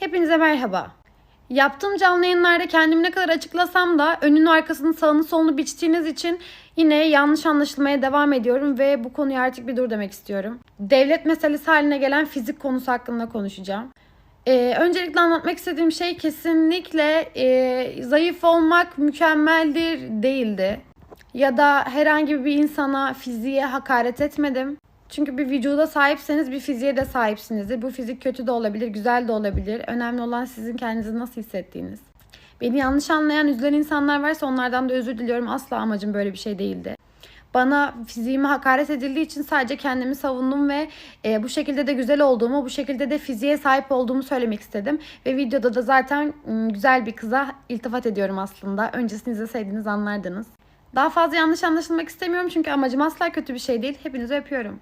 Hepinize merhaba. Yaptığım canlı yayınlarda kendimi ne kadar açıklasam da önünü arkasını sağını solunu biçtiğiniz için yine yanlış anlaşılmaya devam ediyorum ve bu konuya artık bir dur demek istiyorum. Devlet meselesi haline gelen fizik konusu hakkında konuşacağım. Ee, öncelikle anlatmak istediğim şey kesinlikle e, zayıf olmak mükemmeldir değildi. Ya da herhangi bir insana fiziğe hakaret etmedim. Çünkü bir vücuda sahipseniz bir fiziğe de sahipsinizdir. Bu fizik kötü de olabilir, güzel de olabilir. Önemli olan sizin kendinizi nasıl hissettiğiniz. Beni yanlış anlayan, üzülen insanlar varsa onlardan da özür diliyorum. Asla amacım böyle bir şey değildi. Bana fiziğime hakaret edildiği için sadece kendimi savundum ve e, bu şekilde de güzel olduğumu, bu şekilde de fiziğe sahip olduğumu söylemek istedim. Ve videoda da zaten güzel bir kıza iltifat ediyorum aslında. Öncesini izleseydiniz anlardınız. Daha fazla yanlış anlaşılmak istemiyorum çünkü amacım asla kötü bir şey değil. Hepinizi öpüyorum.